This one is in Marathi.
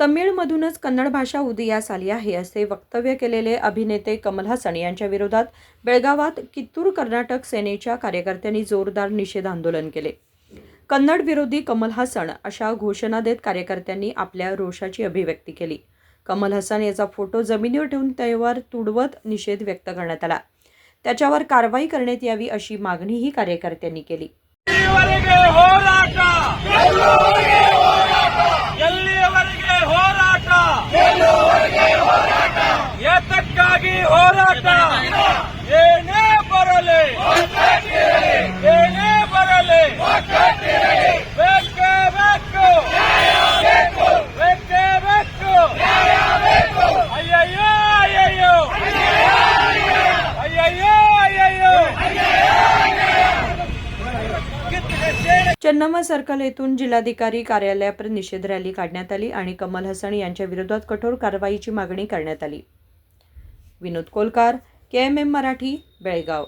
तमिळमधूनच कन्नड भाषा उदयास आली आहे असे वक्तव्य केलेले अभिनेते कमल हसन यांच्या विरोधात बेळगावात कित्तूर कर्नाटक सेनेच्या कार्यकर्त्यांनी जोरदार निषेध आंदोलन केले. कन्नड विरोधी कमल हसन अशा घोषणा देत कार्यकर्त्यांनी आपल्या रोषाची अभिव्यक्ती केली. कमल हसन याचा फोटो जमिनीवर ठेवून त्यावर तुडवत निषेध व्यक्त करण्यात आला. त्याच्यावर कारवाई करण्यात यावी अशी मागणीही कार्यकर्त्यांनी केली. चन्नम्मा सर्कल येथून जिल्हाधिकारी कार्यालयापर्यंत निषेध रॅली काढण्यात आली आणि कमल हसन यांच्या विरोधात कठोर कारवाईची मागणी करण्यात आली. Vinod Kolkar K M M Marathi Belgaum.